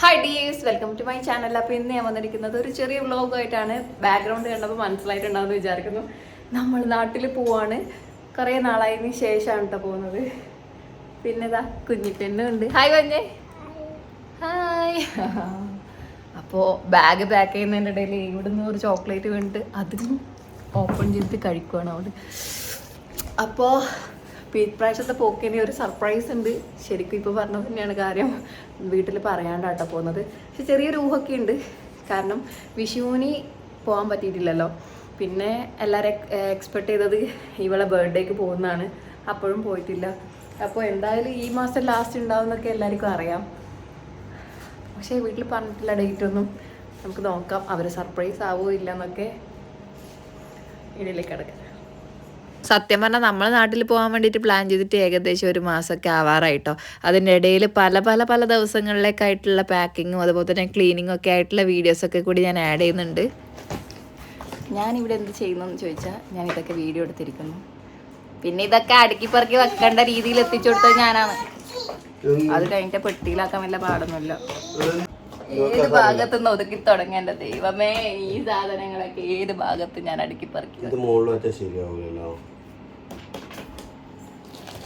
Hi dears welcome to my channel അപ്പോൾ ഇന്ന് ഞാൻ വന്നിരിക്കുന്നത് ഒരു ചെറിയ വ്ളോഗായിട്ടാണ് ബാക്ക്ഗ്രൗണ്ട് കണ്ടപ്പോൾ മനസ്സിലായിട്ടുണ്ടാവുമെന്ന് വിചാരിക്കുന്നു. നമ്മൾ നാട്ടിൽ പോവാണ്. കുറേ നാളായതിന് ശേഷമാണ് കേട്ടോ പോകുന്നത്. പിന്നെ ഇതാ കുഞ്ഞിപ്പെണ്ണും ഉണ്ട്. ഹായ് വഞ്ഞേ ഹായ് അപ്പോൾ ബാഗ് പാക്ക് ചെയ്യുന്നതിന്റെ ഇടയിൽ ഇവിടുന്ന് ഒരു ചോക്ലേറ്റ് വേണ്ടിട്ട് അതും ഓപ്പൺ ചെയ്തിട്ട് കഴിക്കുവാണ് അവിടെ. അപ്പോൾ ഇപ്രാവശ്യത്തെ പോക്കിന് ഒരു സർപ്രൈസ് ഉണ്ട്. ശരിക്കും ഇപ്പോൾ പറഞ്ഞത് തന്നെയാണ് കാര്യം. വീട്ടിൽ പറയാണ്ടാട്ടോ പോകുന്നത് പക്ഷെ ചെറിയൊരു ഊഹമൊക്കെ ഉണ്ട്. കാരണം വിഷുവിന് പോകാൻ പറ്റിയിട്ടില്ലല്ലോ. പിന്നെ എല്ലാവരും എക്സ്പെക്ട് ചെയ്തത് ഇവളെ ബർത്ത്ഡേക്ക് പോകുന്നതാണ്. അപ്പോഴും പോയിട്ടില്ല. അപ്പോൾ എന്തായാലും ഈ മാസം ലാസ്റ്റ് ഉണ്ടാവുമെന്നൊക്കെ എല്ലാവർക്കും അറിയാം. പക്ഷേ വീട്ടിൽ പറഞ്ഞിട്ടില്ല ഡേറ്റ് ഒന്നും നമുക്ക് നോക്കാം. അവർ സർപ്രൈസ് ആവുമോ ഇല്ല എന്നൊക്കെ ഇടയിലേക്ക് കിടക്കാം. സത്യം പറഞ്ഞാൽ നമ്മളെ നാട്ടിൽ പോകാൻ വേണ്ടിയിട്ട് പ്ലാൻ ചെയ്തിട്ട് ഏകദേശം ഒരു മാസമൊക്കെ ആവാറായിട്ടോ. അതിന്റെ ഇടയിൽ പല പല പല ദിവസങ്ങളിലേക്കായിട്ടുള്ള പാക്കിങ്ങും അതുപോലെ തന്നെ ക്ലീനിങ്ങും ഒക്കെ ആയിട്ടുള്ള വീഡിയോസൊക്കെ കൂടി ഞാൻ ആഡ് ചെയ്യുന്നുണ്ട്. ഞാനിവിടെ എന്ത് ചെയ്യുന്നു എന്ന് ചോദിച്ചാൽ ഞാൻ ഇതൊക്കെ വീഡിയോ എടുത്തിരിക്കുന്നു. പിന്നെ ഇതൊക്കെ അടുക്കി പറക്കി വെക്കേണ്ട രീതിയിൽ എത്തിച്ചു കൊടുത്തത് ഞാനാണ്. അത് കഴിഞ്ഞിട്ട് പെട്ടിയിലാക്കാൻ വല്ല പാടൊന്നുമില്ല. ഏത് ഭാഗത്ത് നിന്ന് ഒതുക്കി തുടങ്ങേണ്ട ദൈവമേ ഈ സാധനങ്ങളൊക്കെ ഏത് ഭാഗത്ത് ഞാൻ അടുക്കി പറക്കി ഇത് മുകളിൽ വെച്ചാൽ ശരിയാവില്ലല്ലോ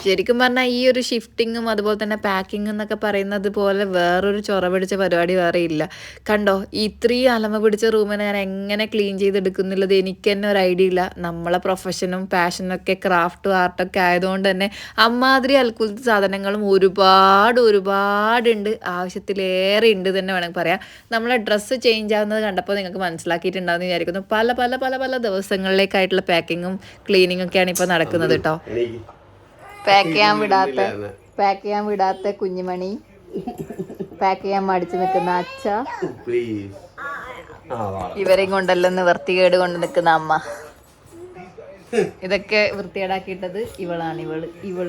ശരിക്കും പറഞ്ഞാൽ ഈ ഒരു ഷിഫ്റ്റിങ്ങും അതുപോലെ തന്നെ പാക്കിംഗ് എന്നൊക്കെ പറയുന്നത് പോലെ വേറൊരു ചൊറ പിടിച്ച പരിപാടി വേറെ ഇല്ല. കണ്ടോ? ഇത്രയും അലമ പിടിച്ച റൂമിനെ ഞാൻ എങ്ങനെ ക്ലീൻ ചെയ്തെടുക്കുന്നുള്ളത് എനിക്ക് തന്നെ ഒരു ഐഡിയ ഇല്ല. നമ്മളെ പ്രൊഫഷനും പാഷനും ഒക്കെ ക്രാഫ്റ്റും ആർട്ടൊക്കെ ആയതുകൊണ്ട് തന്നെ അമ്മാതിരി അൽക്കുലത്തെ സാധനങ്ങളും ഒരുപാട് ഒരുപാടുണ്ട്. ആവശ്യത്തിലേറെ ഉണ്ട് തന്നെ വേണമെങ്കിൽ പറയാം. നമ്മളെ ഡ്രസ്സ് ചേഞ്ച് ആവുന്നത് കണ്ടപ്പോൾ നിങ്ങൾക്ക് മനസ്സിലാക്കിയിട്ടുണ്ടാവുമെന്ന് വിചാരിക്കുന്നു. പല പല പല പല ദിവസങ്ങളിലേക്കായിട്ടുള്ള പാക്കിങ്ങും ക്ലീനിങ്ങും ഒക്കെയാണ് ഇപ്പോൾ നടക്കുന്നത് കേട്ടോ. പാക്ക് ചെയ്യാൻ വിടാത്ത പാക്ക് ചെയ്യാൻ വിടാത്ത കുഞ്ഞുമണി. പാക്ക് ചെയ്യാൻ മടിച്ചു നിൽക്കുന്ന അച്ഛ. ഇവരെയും കൊണ്ടല്ലെന്ന് വൃത്തികേട് കൊണ്ട് നിൽക്കുന്ന അമ്മ. ഇതൊക്കെ വൃത്തികേടാക്കിയിട്ടത് ഇവളാണ് ഇവൾ ഇവൾ.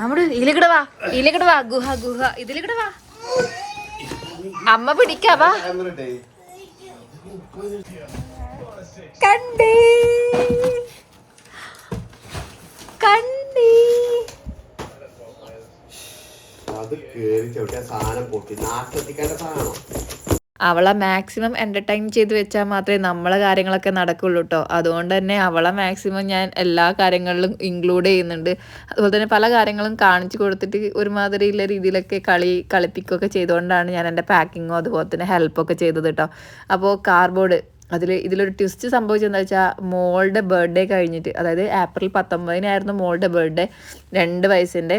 നമ്മുടെ ഇതിലേക്കിടെ വാ ഇതിലേക്കിടെ വാ ഗുഹ ഗുഹ ഇതിലേക്കിടെ വാ. അമ്മ പിടിക്കാവാ കണ്ടേ. കണ്ടേ അത് കേറി ചവിട്ടിയ സാധനം പൊട്ടി. സാധനം അവളെ മാക്സിമം എന്റർടൈൻ ചെയ്ത് വെച്ചാൽ മാത്രമേ നമ്മളെ കാര്യങ്ങളൊക്കെ നടക്കുള്ളൂ കേട്ടോ അതുകൊണ്ട് തന്നെ അവളെ മാക്സിമം ഞാൻ എല്ലാ കാര്യങ്ങളിലും ഇൻക്ലൂഡ് ചെയ്യുന്നുണ്ട്. അതുപോലെ തന്നെ പല കാര്യങ്ങളും കാണിച്ചു കൊടുത്തിട്ട് ഒരുമാതിരിയുള്ള രീതിയിലൊക്കെ കളി കളിപ്പിക്കുകയൊക്കെ ചെയ്തുകൊണ്ടാണ് ഞാൻ എന്റെ പാക്കിങ്ങോ അതുപോലെ തന്നെ ഹെൽപ്പൊക്കെ ചെയ്തത് കേട്ടോ അപ്പോൾ കാർബോർഡ് അതിൽ ഇതിലൊരു ട്വിസ്റ്റ് സംഭവിച്ചതെന്ന് വെച്ചാൽ മോളുടെ ബർത്ത്ഡേ കഴിഞ്ഞിട്ട് അതായത് ഏപ്രിൽ പത്തൊമ്പതിനായിരുന്നു മോളുടെ ബർത്ത്ഡേ രണ്ട് വയസ്സിന്റെ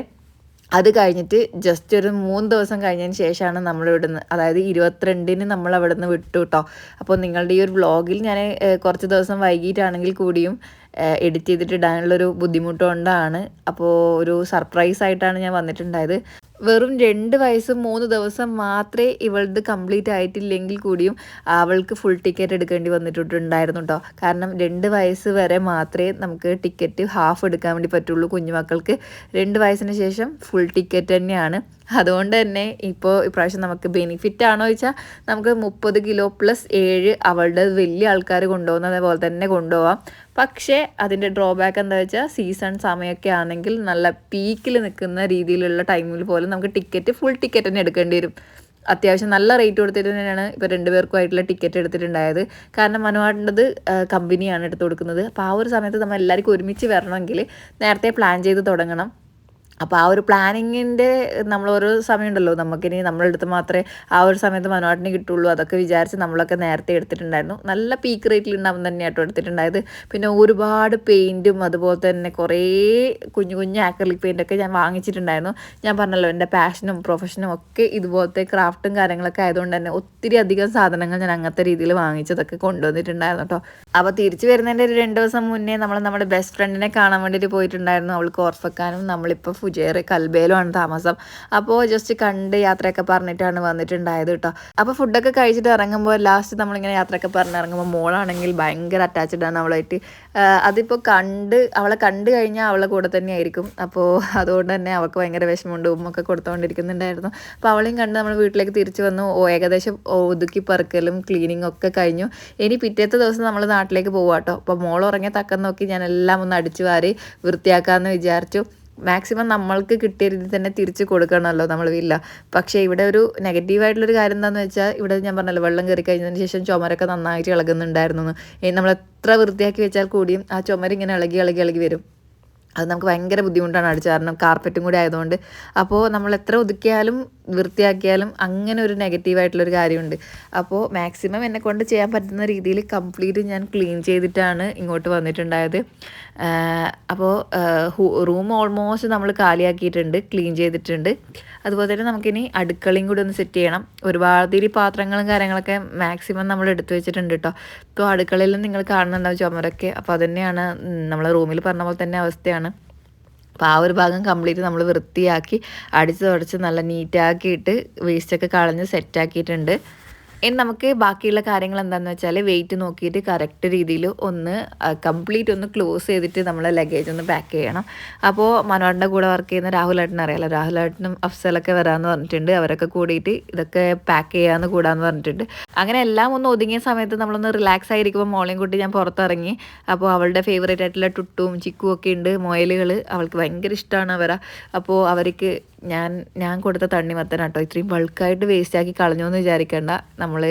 അത് കഴിഞ്ഞിട്ട് ജസ്റ്റ് ഒരു മൂന്ന് ദിവസം കഴിഞ്ഞതിന് ശേഷമാണ് നമ്മൾ ഇവിടുന്ന് അതായത് ഇരുപത്തിരണ്ടിന് നമ്മൾ അവിടെ നിന്ന് വിട്ടു കേട്ടോ അപ്പോൾ നിങ്ങളുടെ ഈ ഒരു വ്ളോഗിൽ ഞാൻ കുറച്ച് ദിവസം വൈകിട്ടാണെങ്കിൽ കൂടിയും എഡിറ്റ് ചെയ്തിട്ട് ഇടാനുള്ളൊരു ബുദ്ധിമുട്ട് കൊണ്ടാണ് അപ്പോൾ ഒരു സർപ്രൈസ് ആയിട്ടാണ് ഞാൻ വന്നിട്ടുണ്ടായത്. വെറും രണ്ട് വയസ്സ് മൂന്ന് ദിവസം മാത്രമേ ഇവളത് കംപ്ലീറ്റ് ആയിട്ടില്ലെങ്കിൽ കൂടിയും അവൾക്ക് ഫുൾ ടിക്കറ്റ് എടുക്കേണ്ടി വന്നിട്ടുണ്ടായിരുന്നു കേട്ടോ കാരണം രണ്ട് വയസ്സ് വരെ മാത്രമേ നമുക്ക് ടിക്കറ്റ് ഹാഫ് എടുക്കാൻ വേണ്ടി പറ്റുള്ളൂ കുഞ്ഞുമക്കൾക്ക്. രണ്ട് വയസ്സിന് ശേഷം ഫുൾ ടിക്കറ്റ് തന്നെയാണ്. അതുകൊണ്ട് തന്നെ ഇപ്പോൾ ഇപ്രാവശ്യം നമുക്ക് ബെനിഫിറ്റ് ആണോ വെച്ചാൽ നമുക്ക് മുപ്പത് കിലോ പ്ലസ് ഏഴ് അവളുടെ വലിയ ആൾക്കാർ കൊണ്ടുപോകുന്നത് അതേപോലെ തന്നെ കൊണ്ടുപോകാം പക്ഷേ അതിന്റെ ഡ്രോബാക്ക് എന്താ വെച്ചാൽ സീസൺ സമയമൊക്കെ ആണെങ്കിൽ നല്ല പീക്കിൽ നിൽക്കുന്ന രീതിയിലുള്ള ടൈമിൽ പോലും നമുക്ക് ടിക്കറ്റ് ഫുൾ ടിക്കറ്റ് തന്നെ എടുക്കേണ്ടി വരും. അത്യാവശ്യം നല്ല റേറ്റ് കൊടുത്തിട്ട് തന്നെയാണ് ഇപ്പോൾ രണ്ടുപേർക്കുമായിട്ടുള്ള ടിക്കറ്റ് എടുത്തിട്ടുണ്ടായത്. കാരണം മനുവാടിന്റെത് കമ്പനിയാണ് എടുത്ത് കൊടുക്കുന്നത്. അപ്പോൾ ആ ഒരു സമയത്ത് നമ്മൾ എല്ലാവർക്കും ഒരുമിച്ച് വരണമെങ്കിൽ നേരത്തെ പ്ലാൻ ചെയ്ത് തുടങ്ങണം. അപ്പോൾ ആ ഒരു പ്ലാനിങ്ങിന്റെ നമ്മൾ ഓരോ സമയമുണ്ടല്ലോ. നമുക്കിനി നമ്മളെ അടുത്ത് മാത്രമേ ആ ഒരു സമയത്ത് മനോട്ടിന് കിട്ടുള്ളൂ. അതൊക്കെ വിചാരിച്ച് നമ്മളൊക്കെ നേരത്തെ എടുത്തിട്ടുണ്ടായിരുന്നു. നല്ല പീക്ക് റേറ്റിൽ തന്നെ ആട്ടോ എടുത്തിട്ടുണ്ടായത്. പിന്നെ ഒരുപാട് പെയിന്റും അതുപോലെ തന്നെ കുറേ കുഞ്ഞു കുഞ്ഞു ആക്രലിക് പെയിന്റൊക്കെ ഞാൻ വാങ്ങിച്ചിട്ടുണ്ടായിരുന്നു. ഞാൻ പറഞ്ഞല്ലോ എന്റെ പാഷനും പ്രൊഫഷനും ഒക്കെ ഇതുപോലത്തെ ക്രാഫ്റ്റും കാര്യങ്ങളൊക്കെ ആയതുകൊണ്ട് തന്നെ ഒത്തിരി അധികം സാധനങ്ങൾ ഞാൻ അങ്ങനത്തെ രീതിയിൽ വാങ്ങിച്ചതൊക്കെ കൊണ്ടുവന്നിട്ടുണ്ടായിരുന്നു കേട്ടോ. അപ്പോൾ തിരിച്ചു വരുന്നതിന്റെ ഒരു രണ്ട് ദിവസം മുന്നേ നമ്മൾ നമ്മുടെ ബെസ്റ്റ് ഫ്രണ്ടിനെ കാണാൻ വേണ്ടിയിട്ട് പോയിട്ടുണ്ടായിരുന്നു. അവൾക്ക് ഓർഫക്കാനും നമ്മളിപ്പോൾ ഫുജേറ് കൽബേലുമാണ് താമസം. അപ്പോൾ ജസ്റ്റ് കണ്ട് യാത്രയൊക്കെ പറഞ്ഞിട്ടാണ് വന്നിട്ടുണ്ടായത് കേട്ടോ അപ്പോൾ ഫുഡൊക്കെ കഴിച്ചിട്ട് ഇറങ്ങുമ്പോൾ ലാസ്റ്റ് നമ്മളിങ്ങനെ യാത്രയൊക്കെ പറഞ്ഞ് ഇറങ്ങുമ്പോൾ മോളാണെങ്കിൽ ഭയങ്കര അറ്റാച്ച്ഡ് ആണ് അവളായിട്ട്. അതിപ്പോൾ കണ്ട് അവളെ കണ്ടു കഴിഞ്ഞാൽ അവളെ കൂടെ തന്നെ ആയിരിക്കും അപ്പോൾ അതുകൊണ്ട് തന്നെ അവൾക്ക് ഭയങ്കര വിഷമമുണ്ട്. ഉമ്മൊക്കെ കൊടുത്തുകൊണ്ടിരിക്കുന്നുണ്ടായിരുന്നു അപ്പോൾ അവളെയും കണ്ട് നമ്മൾ വീട്ടിലേക്ക് തിരിച്ചു വന്നു. ഏകദേശം ഒതുക്കി പെറുക്കലും ക്ലീനിങ് ഒക്കെ കഴിഞ്ഞു. ഇനി പിറ്റേത്തെ ദിവസം നമ്മൾ നാട്ടിലേക്ക് പോവാട്ടോ അപ്പോൾ മോൾ ഉറങ്ങിയ തക്കം നോക്കി ഞാൻ എല്ലാം ഒന്ന് അടിച്ചു വാരി വൃത്തിയാക്കാമെന്ന് വിചാരിച്ചു. മാക്സിമം നമ്മൾക്ക് കിട്ടിയ രീതിയിൽ തന്നെ തിരിച്ച് കൊടുക്കണമല്ലോ നമ്മൾ വില്ല. പക്ഷേ ഇവിടെ ഒരു നെഗറ്റീവായിട്ടുള്ളൊരു കാര്യം എന്താണെന്ന് വെച്ചാൽ ഇവിടെ ഞാൻ പറഞ്ഞല്ലോ വെള്ളം കയറി കഴിഞ്ഞതിന് ശേഷം ചുമരൊക്കെ നന്നായിട്ട് ഇളകുന്നുണ്ടായിരുന്നു നമ്മൾ എത്ര വൃത്തിയാക്കി വെച്ചാൽ കൂടിയും ആ ചുമര് ഇങ്ങനെ ഇളകി ഇളകി ഇളകി വരും. അത് നമുക്ക് ഭയങ്കര ബുദ്ധിമുട്ടാണ് അടിച്ചു. കാരണം കാർപ്പറ്റും കൂടി ആയതുകൊണ്ട്. അപ്പോൾ നമ്മൾ എത്ര ഒതുക്കിയാലും വൃത്തിയാക്കിയാലും അങ്ങനെ ഒരു നെഗറ്റീവായിട്ടുള്ളൊരു കാര്യമുണ്ട്. അപ്പോൾ മാക്സിമം എന്നെക്കൊണ്ട് ചെയ്യാൻ പറ്റുന്ന രീതിയിൽ കംപ്ലീറ്റ് ഞാൻ ക്ലീൻ ചെയ്തിട്ടാണ് ഇങ്ങോട്ട് വന്നിട്ടുണ്ടായത്. അപ്പോൾ റൂം ഓൾമോസ്റ്റ് നമ്മൾ കാലിയാക്കിയിട്ടുണ്ട് ക്ലീൻ ചെയ്തിട്ടുണ്ട്. അതുപോലെ തന്നെ നമുക്കിനി അടുക്കളയും കൂടി ഒന്ന് സെറ്റ് ചെയ്യണം. ഒരുപാട് പാത്രങ്ങളും കാര്യങ്ങളൊക്കെ മാക്സിമം നമ്മൾ എടുത്തു വെച്ചിട്ടുണ്ട് കേട്ടോ ഇപ്പോൾ അടുക്കളയിലും നിങ്ങൾ കാണുന്നുണ്ടാവും ചുമരൊക്കെ. അപ്പോൾ അതുതന്നെയാണ് നമ്മളെ റൂമിൽ പറഞ്ഞ പോലെ തന്നെ അവസ്ഥയാണ്. അപ്പോൾ ആ ഒരു ഭാഗം കംപ്ലീറ്റ് നമ്മൾ വൃത്തിയാക്കി അടിച്ച് തുടച്ച് നല്ല നീറ്റാക്കിയിട്ട് വേസ്റ്റൊക്കെ കളഞ്ഞ് സെറ്റാക്കിയിട്ടുണ്ട്. ഇനി നമുക്ക് ബാക്കിയുള്ള കാര്യങ്ങൾ എന്താണെന്ന് വെച്ചാൽ വെയിറ്റ് നോക്കിയിട്ട് കറക്റ്റ് രീതിയിൽ ഒന്ന് കംപ്ലീറ്റ് ഒന്ന് ക്ലോസ് ചെയ്തിട്ട് നമ്മൾ ലഗേജ് ഒന്ന് പാക്ക് ചെയ്യണം. അപ്പോൾ മനോഹരന്റെ കൂടെ വർക്ക് ചെയ്യുന്ന രാഹുൽ രാഹുലേട്ടൻ അറിയാലോ? രാഹുലേട്ടനും അഫ്സലൊക്കെ വരാമെന്ന് പറഞ്ഞിട്ടുണ്ട്. അവരൊക്കെ കൂടിയിട്ട് ഇതൊക്കെ പാക്ക് ചെയ്യാമെന്ന് കൂടാന്ന് പറഞ്ഞിട്ടുണ്ട്. അങ്ങനെ എല്ലാം ഒന്ന് ഒതുങ്ങിയ സമയത്ത് നമ്മളൊന്ന് റിലാക്സ് ആയിരിക്കുമ്പോൾ മോളെയും കൂട്ടി ഞാൻ പുറത്തിറങ്ങി. അപ്പോൾ അവളുടെ ഫേവറേറ്റ് ആയിട്ടുള്ള ടുട്ടും ചിക്കും ഒക്കെ ഉണ്ട് മൊയലുകൾ അവൾക്ക് ഭയങ്കര ഇഷ്ടമാണ് അവരാ. അപ്പോൾ അവർക്ക് ഞാൻ ഞാൻ കൊടുത്ത തണ്ണിമത്തൻ കേട്ടോ ഇത്രയും ബൾക്കായിട്ട് വേസ്റ്റ് ആക്കി കളഞ്ഞു എന്ന് വിചാരിക്കേണ്ട. നമ്മൾ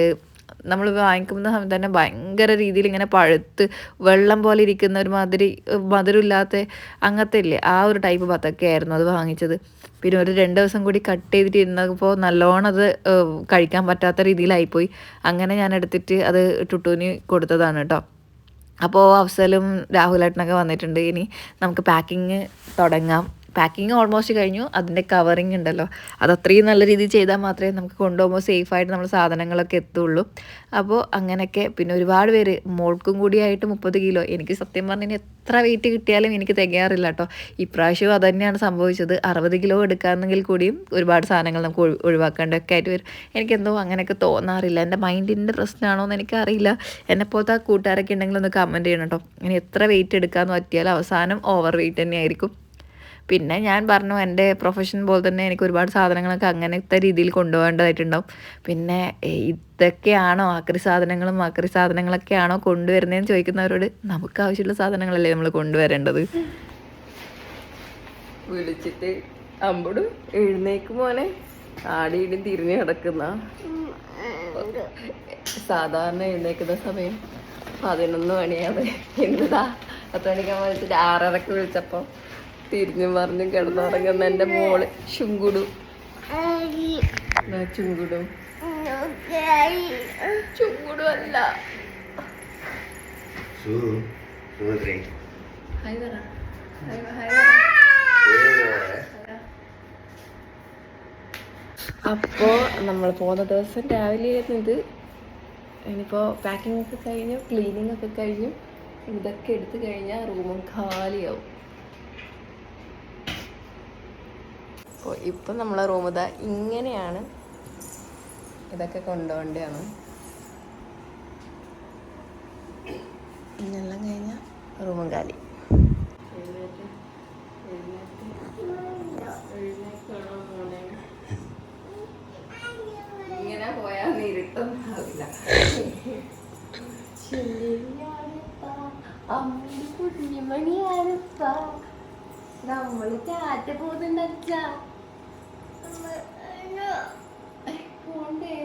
നമ്മൾ വാങ്ങിക്കുന്ന സമയത്ത് തന്നെ ഭയങ്കര രീതിയിൽ ഇങ്ങനെ പഴുത്ത് വെള്ളം പോലെ ഇരിക്കുന്ന ഒരു മാതിരി മധുരമില്ലാത്ത അങ്ങനത്തെ ഇല്ലേ ആ ഒരു ടൈപ്പ് ബത്തക്കയായിരുന്നു അത് വാങ്ങിച്ചത്. പിന്നെ ഒരു രണ്ട് ദിവസം കൂടി കട്ട് ചെയ്തിട്ട് ഇരുന്നപ്പോൾ നല്ലോണം അത് കഴിക്കാൻ പറ്റാത്ത രീതിയിലായിപ്പോയി. അങ്ങനെ ഞാൻ എടുത്തിട്ട് അത് ടുട്ടൂന് കൊടുത്തതാണ് കേട്ടോ അപ്പോൾ അഫ്സലും രാഹുലേട്ടനൊക്കെ വന്നിട്ടുണ്ട്. ഇനി നമുക്ക് പാക്കിങ് തുടങ്ങാം. പാക്കിങ് ഓൾമോസ്റ്റ് കഴിഞ്ഞു. അതിന്റെ കവറിങ് ഉണ്ടല്ലോ. അത് അത്രയും നല്ല രീതിയിൽ ചെയ്താൽ മാത്രമേ നമുക്ക് കൊണ്ടുപോകുമ്പോൾ സേഫായിട്ട് നമ്മൾ സാധനങ്ങളൊക്കെ എത്തുള്ളൂ. അപ്പോൾ അങ്ങനെയൊക്കെ പിന്നെ ഒരുപാട് പേര് മോൾക്കും കൂടിയായിട്ട് മുപ്പത് കിലോ. എനിക്ക് സത്യം പറഞ്ഞാൽ എത്ര വെയിറ്റ് കിട്ടിയാലും എനിക്ക് തികയാറില്ല കേട്ടോ. ഇപ്രാവശ്യവും അത് തന്നെയാണ് സംഭവിച്ചത്. അറുപത് കിലോ എടുക്കാമെന്നെങ്കിൽ കൂടിയും ഒരുപാട് സാധനങ്ങൾ നമുക്ക് ഒഴി- ഒഴിവാക്കേണ്ടതൊക്കെ ആയിട്ട് വരും. എനിക്കെന്തോ അങ്ങനെയൊക്കെ തോന്നാറില്ല. എന്റെ മൈൻഡിന്റെ പ്രശ്നമാണോ എന്ന് എനിക്കറിയില്ല. എന്നെപ്പോലത്തെ ആ കൂട്ടുകാരൊക്കെ ഉണ്ടെങ്കിൽ ഒന്ന് കമന്റ് ചെയ്യണം കേട്ടോ. ഇനി എത്ര വെയിറ്റ് എടുക്കാമെന്ന് പറ്റിയാൽ അവസാനം ഓവർ വെയിറ്റ് തന്നെയായിരിക്കും. പിന്നെ ഞാൻ പറഞ്ഞു എന്റെ പ്രൊഫഷൻ പോലെ തന്നെ എനിക്ക് ഒരുപാട് സാധനങ്ങളൊക്കെ അങ്ങനത്തെ രീതിയിൽ കൊണ്ടുപോകേണ്ടതായിട്ടുണ്ടാവും. പിന്നെ ഇതൊക്കെയാണോ ആക്രി സാധനങ്ങളും ആക്രി സാധനങ്ങളൊക്കെയാണോ കൊണ്ടുവരുന്നതെന്ന് ചോദിക്കുന്നവരോട് നമുക്ക് ആവശ്യമുള്ള സാധനങ്ങളല്ലേ നമ്മൾ കൊണ്ടുവരേണ്ടത്? വിളിച്ചിട്ട് അമ്പട് എഴുന്നേക്ക് മോനെ. ആടിയിടും തിരിഞ്ഞു കിടക്കുന്ന സാധാരണ എഴുന്നേക്കുന്ന സമയം പതിനൊന്ന് മണിയാണ്. എന്താ പത്ത് മണിക്കാൻ വിളിച്ചിട്ട് ആറരക്ക് വിളിച്ചപ്പോൾ തിരിഞ്ഞും മറിഞ്ഞും കിടന്നുറങ്ങുന്ന എന്റെ മോൾ ചുങ്കുടു. ചുങ്കുടും. ചുങ്കുടു അല്ല അപ്പോൾ നമ്മൾ പോകുന്ന ദിവസം രാവിലെ ആയിരുന്നു ഇത്. ഇനിയിപ്പോൾ പാക്കിംഗ് ഒക്കെ കഴിഞ്ഞു ക്ലീനിങ് ഒക്കെ കഴിഞ്ഞു. ഇതൊക്കെ എടുത്തു കഴിഞ്ഞാൽ റൂമും ഖാലിയാവും. അപ്പോൾ ഇപ്പം നമ്മളെ റൂം ഇതാ ഇങ്ങനെയാണ് ഇതൊക്കെ കൊണ്ടുപോകേണ്ടതാണ് ഇന്നെല്ലാം കഴിഞ്ഞാൽ റൂമും കാലി. ഇങ്ങനെ പോയാൽ ആവില്ല നമ്മൾ ചാറ്റ പോകുന്നുണ്ടച്ച. പോണ്ടേ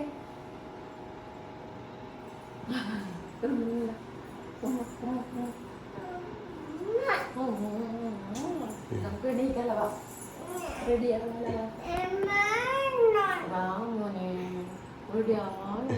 നമുക്ക് എണീക്കല്ല വാ റെഡിയാണല്ലോ വാ മോനെ റെഡിയാണ്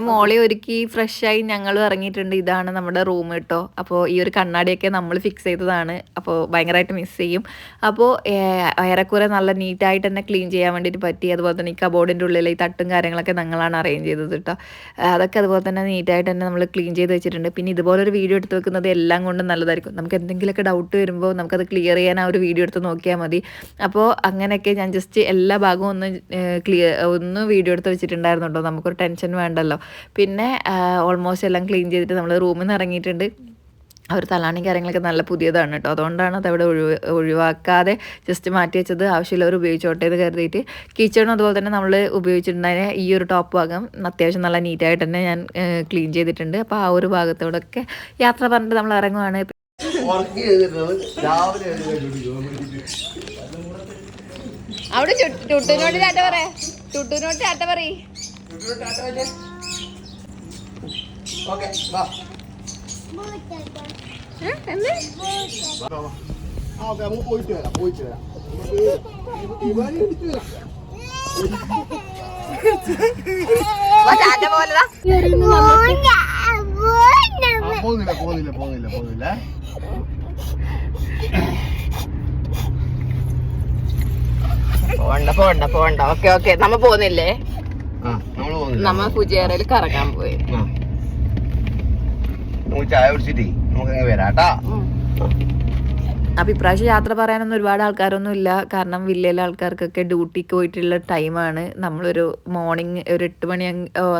അങ്ങനെ മോളെ ഒരുക്കി ഫ്രഷ് ആയി ഞങ്ങൾ ഇറങ്ങിയിട്ടുണ്ട്. ഇതാണ് നമ്മുടെ റൂം കേട്ടോ അപ്പോൾ ഈ ഒരു കണ്ണാടിയൊക്കെ നമ്മൾ ഫിക്സ് ചെയ്തതാണ്. അപ്പോൾ ഭയങ്കരമായിട്ട് മിസ് ചെയ്യും. അപ്പോൾ ഏറെക്കുറെ നല്ല നീറ്റായിട്ട് തന്നെ ക്ലീൻ ചെയ്യാൻ വേണ്ടിയിട്ട് പറ്റി. അതുപോലെ തന്നെ ഈ കബോർഡിന്റെ ഉള്ളിൽ ഈ തട്ടും കാര്യങ്ങളൊക്കെ ഞങ്ങളാണ് അറേഞ്ച് ചെയ്തത് കേട്ടോ അതൊക്കെ അതുപോലെ തന്നെ നീറ്റായിട്ട് തന്നെ നമ്മൾ ക്ലീൻ ചെയ്ത് വെച്ചിട്ടുണ്ട്. പിന്നെ ഇതുപോലെ ഒരു വീഡിയോ എടുത്ത് വെക്കുന്നത് എല്ലാം കൊണ്ടും നല്ലതായിരിക്കും. നമുക്ക് എന്തെങ്കിലുമൊക്കെ ഡൗട്ട് വരുമ്പോൾ നമുക്കത് ക്ലിയർ ചെയ്യാൻ ആ ഒരു വീഡിയോ എടുത്ത് നോക്കിയാൽ മതി. അപ്പോൾ അങ്ങനെയൊക്കെ ഞാൻ ജസ്റ്റ് എല്ലാ ഭാഗവും ഒന്ന് ക്ലിയർ ഒന്ന് വീഡിയോ എടുത്ത് വെച്ചിട്ടുണ്ടായിരുന്നു കേട്ടോ നമുക്കൊരു ടെൻഷൻ വേണ്ടല്ലോ. പിന്നെ ഓൾമോസ്റ്റ് എല്ലാം ക്ലീൻ ചെയ്തിട്ട് നമ്മൾ റൂമിൽ നിന്ന് ഇറങ്ങിയിട്ടുണ്ട്. അവർ ഒരു തലാണി കാര്യങ്ങളൊക്കെ നല്ല പുതിയതാണ് കേട്ടോ അതുകൊണ്ടാണ് അതവിടെ ഒഴിവ് ഒഴിവാക്കാതെ ജസ്റ്റ് മാറ്റി വെച്ചത്. ആവശ്യമുള്ളവർ ഉപയോഗിച്ചോട്ടെ എന്ന് കരുതിയിട്ട് കിച്ചണും അതുപോലെ തന്നെ നമ്മൾ ഉപയോഗിച്ചിട്ടുണ്ടായ ഈ ഒരു ടോപ്പ് ഭാഗം അത്യാവശ്യം നല്ല നീറ്റായിട്ട് തന്നെ ഞാൻ ക്ലീൻ ചെയ്തിട്ടുണ്ട്. അപ്പോൾ ആ ഒരു ഭാഗത്തോടൊക്കെ യാത്ര പറഞ്ഞിട്ട് നമ്മൾ ഇറങ്ങുവാണ്. അവിടെ ചുട്ടുനോട്ട് ചാട്ട പറ. ചുട്ടുനോട്ട് ചാട്ട പറ ഓക്കെ വാ. ഓക്കെ നമുക്ക് പോയിട്ട് വരാം പോയിട്ട് വരാം. പോകുന്നില്ല പോകുന്നില്ല പോകുന്നില്ല പോകുന്നില്ല. പോണ്ട പോണ്ട പോണ്ട ഓക്കെ ഓക്കെ നമ്മ പോന്നില്ലേ ആ നമ്മൾ പോകുന്നില്ല. നമ്മ ഫുജിയറയിൽ കറങ്ങാൻ. നമുക്ക് ചായ കുടിച്ചിട്ടേ നമുക്ക് വരാട്ടാ അപ്പം ഇപ്രാവശ്യം യാത്ര പറയാനൊന്നും ഒരുപാട് ആൾക്കാരൊന്നും ഇല്ല കാരണം വില്ലയിലെ ആൾക്കാർക്കൊക്കെ ഡ്യൂട്ടിക്ക് പോയിട്ടുള്ള ടൈമാണ് നമ്മളൊരു മോർണിംഗ് ഒരു എട്ട് മണി